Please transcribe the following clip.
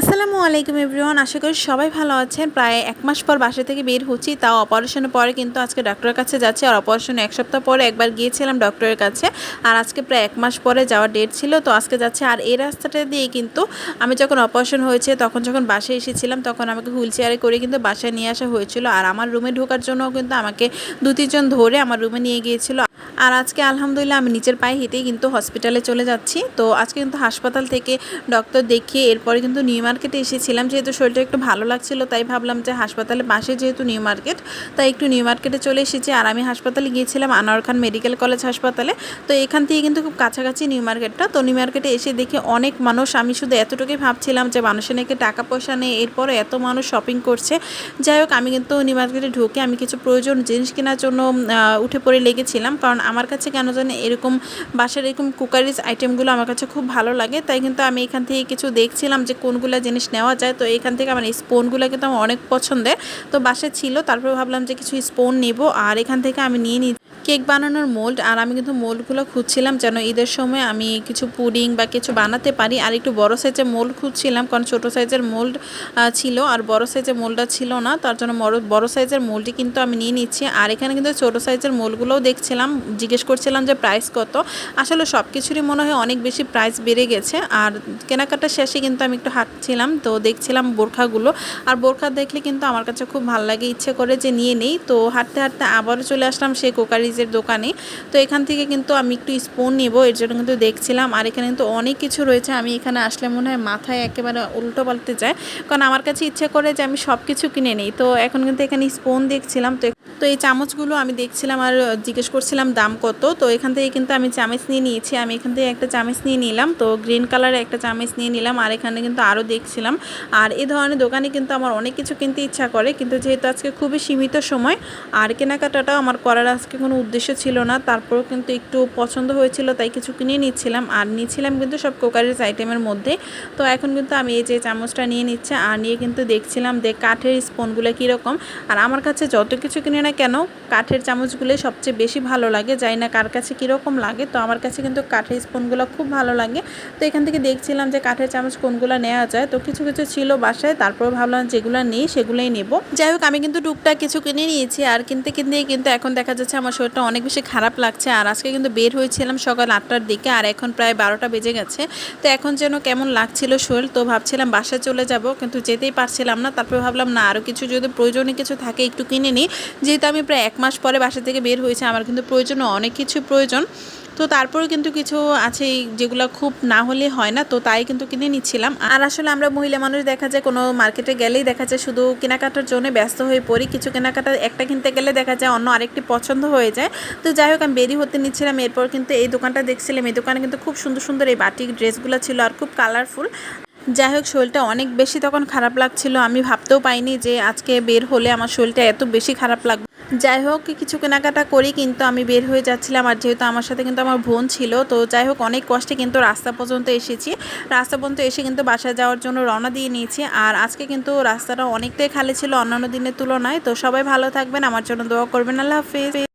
আসসালামু আলাইকুম এভরিওয়ান, আশা করি সবাই ভালো আছেন। প্রায় এক মাস পর বাসা থেকে বের হচ্ছি, তাও অপারেশনের পরে কিন্তু আজকে ডক্টরের কাছে যাচ্ছি আর অপারেশনে এক সপ্তাহ পরে একবার গিয়েছিলাম ডক্টরের কাছে। আর আজকে প্রায় এক মাস পরে যাওয়ার ডেট ছিল, তো আজকে যাচ্ছে। আর এই রাস্তাটা দিয়ে কিন্তু আমি যখন অপারেশন হয়েছে, তখন যখন বাসায় এসেছিলাম, তখন আমাকে হুইল চেয়ারে করে কিন্তু বাসায় নিয়ে আসা হয়েছিল। আর আমার রুমে ঢোকার জন্য কিন্তু আমাকে দু তিনজন ধরে আমার রুমে নিয়ে গিয়েছিল। আর আজকে আলহামদুলিল্লাহ আমি নিচের পায়ে হেঁটেই কিন্তু হসপিটালে চলে যাচ্ছি। তো আজকে কিন্তু হাসপাতাল থেকে ডক্টর দেখিয়ে এরপরে কিন্তু নিউ মার্কেটে এসেছিলাম। যেহেতু শরীরটা একটু ভালো লাগছিল, তাই ভাবলাম যে হাসপাতালে পাশে যেহেতু নিউ মার্কেট, তাই একটু নিউ মার্কেটে চলে এসেছি। আর আমি হাসপাতালে গিয়েছিলাম আনোয়ার খান মেডিকেল কলেজ হাসপাতালে। তো এখান থেকে কিন্তু খুব কাছাকাছি নিউ মার্কেটটা। তো নিউ মার্কেটে এসে দেখে অনেক মানুষ। আমি শুধু এতটুকুই ভাবছিলাম যে মানুষের নাকি টাকা পয়সা নেই এরপরে এত মানুষ শপিং করছে। যাই হোক, আমি কিন্তু নিউ মার্কেটে ঢুকে আমি কিছু প্রয়োজন জিনিস কেনার জন্য উঠে পড়ে লেগেছিলাম। কারণ আমার কাছে কেন জানি এরকম বাসার এরকম কুকারিজ আইটেমগুলো আমার কাছে খুব ভালো লাগে, তাই কিন্তু আমি এখান থেকে কিছু দেখছিলাম যে কোনগুলো জিনিস নেওয়া যায়। তো এখান থেকে আমার স্পোনগুলো কিন্তু আমার অনেক পছন্দের। তো বাসায় ছিল, তারপর ভাবলাম যে কিছু স্পোন নেব, আর এখান থেকে আমি নিয়ে নিই কেক বানানোর মোল্ড আর আমি কিন্তু মোল্ডগুলো খুঁজছিলাম যেন ঈদের সময় আমি কিছু পুডিং বা কিছু বানাতে পারি। আর একটু বড় সাইজের মোল্ড খুঁজছিলাম, কারণ ছোট সাইজের মোল্ড ছিল, আর বড় সাইজের মোল্ডটা ছিল না, তার জন্য বড় বড় সাইজের মোল্ডটি কিন্তু আমি নিয়ে নিচ্ছি। আর এখানে কিন্তু ছোট সাইজের মোল্ডগুলোও দেখছিলাম, জিজ্ঞেস করছিলাম যে প্রাইস কত। আসলে সব কিছুরই মনে হয় অনেক বেশি প্রাইস বেড়ে গেছে, আর কেনাকাটা শেষে কিন্তু আমি একটু হাঁটছিলাম, তো দেখছিলাম বোরখাগুলো। আর বোরখা দেখলে কিন্তু আমার কাছে খুব ভালো লাগে, ইচ্ছে করে যে নিয়ে নেই। তো হাঁটতে হাঁটতে আবারও চলে আসলাম সেই কোকারিজের দোকানে। তো এখান থেকে কিন্তু আমি একটু স্পুন নেব, এর জন্য কিন্তু দেখছিলাম। আর এখানে কিন্তু অনেক কিছু রয়েছে, আমি এখানে আসলে মনে হয় মাথায় একেবারে উল্টো পাল্টে যায় কারণ আমার কাছে ইচ্ছে করে যে আমি সব কিছু কিনে নিই। তো এখন কিন্তু এখানে স্পুন দেখছিলাম, তো তো এই চামচগুলো আমি দেখছিলাম আর জিজ্ঞেস করছিলাম দাম কত। তো এখান থেকে কিন্তু আমি চামচ নিয়ে নিয়েছি। আমি এখান থেকে একটা চামচ নিয়ে নিলাম। তো গ্রিন কালারের একটা চামচ নিয়ে নিলাম। আর এখানে কিন্তু আরও দেখছিলাম। আর এই ধরনের দোকানে কিন্তু আমার অনেক কিছু কিনতে ইচ্ছা করে। কিন্তু যেহেতু আজকে খুবই সীমিত সময়, আর কেনাকাটাটাও আমার করার আজকে কোনো উদ্দেশ্য ছিল না। তারপরেও কিন্তু একটু পছন্দ হয়েছিল, তাই কিছু কিনে নিচ্ছিলাম। আর নিচ্ছিলাম কিন্তু সব কোকারিজ আইটেমের মধ্যে। তো এখন কিন্তু আমি এই যে চামচটা নিয়ে নিচ্ছে। আর নিয়ে কিন্তু দেখছিলাম যে কাঠের স্পুনগুলো কীরকম। আর আমার কাছে যত কিছু কিনে না কেন? কাঠের চামচগুলো সবচেয়ে বেশি ভালো লাগে। জানি না কার কাছে কীরকম লাগে। তো আমার কাছে কিন্তু কাঠের স্পুনগুলো খুব ভালো লাগে। তো এখান থেকে দেখছিলাম যে কাঠের চামচ কোনগুলো নেওয়া যায়। তো কিছু কিছু ছিল বাসায়। তারপর ভাবলাম যেগুলো নেই সেগুলোই নেব। যাই হোক, আমি কিন্তু টুকটাক কিছু কিনে নিয়েছি। আর কিনতে কিনতেই কিন্তু এখন দেখা যাচ্ছে আমার শরীরটা অনেক বেশি খারাপ লাগছে। আর আজকে কিন্তু বের হয়েছিলাম সকাল আটটার দিকে। আর এখন প্রায় বারোটা বেজে গেছে। তো এখন যেন কেমন লাগছিল শরীর, তো ভাবছিলাম বাসায় চলে যাব। কিন্তু যেতেই পারছিলাম না। তারপর ভাবলাম, না আরও কিছু যদি প্রয়োজনীয় কিছু থাকে, একটু কিনে নিই। যেহেতু আমি প্রায় এক মাস পরে বাসা থেকে বের হয়েছে, আমার কিন্তু প্রয়োজন অনেক কিছু প্রয়োজন। তো তারপরে কিন্তু কিছু আছে যেগুলো খুব না হলে হয় না, তো তাই কিন্তু কিনে নিচ্ছিলাম। আর আসলে আমরা মহিলা মানুষ দেখা যায় কোনো মার্কেটে গেলেই দেখা যায় শুধু কেনাকাটার জন্য ব্যস্ত হয়ে পড়ি। কিছু কেনাকাটা একটা কিনতে গেলে দেখা যায় অন্য আরেকটি পছন্দ হয়ে যায়। তো যাই হোক, আমি বেরি হতে নিচ্ছিলাম। এরপর কিন্তু এই দোকানটা দেখছিলাম। এই দোকানে কিন্তু খুব সুন্দর সুন্দর এই বাটিক ড্রেসগুলো ছিল আর খুব কালারফুল। যাই হোক, শরীরটা অনেক বেশি তখন খারাপ লাগছিল। আমি ভাবতেও পাইনি যে আজকে বের হলে আমার শরীরটা এত বেশি খারাপ লাগবে। যাই হোক, কিছু কেনাকাটা করি, কিন্তু আমি বের হয়ে যাচ্ছিলাম। আর যেহেতু আমার সাথে কিন্তু আমার বোন ছিল, তো যাই হোক, অনেক কষ্টে কিন্তু রাস্তা পর্যন্ত এসেছি। রাস্তা পর্যন্ত এসে কিন্তু বাসায় যাওয়ার জন্য রওনা দিয়ে নিয়েছি। আর আজকে কিন্তু রাস্তাটা অনেকটাই খালি ছিল অন্যান্য দিনের তুলনায়। তো সবাই ভালো থাকবেন, আমার জন্য দোয়া করবেন। আল্লাহ হাফিজ।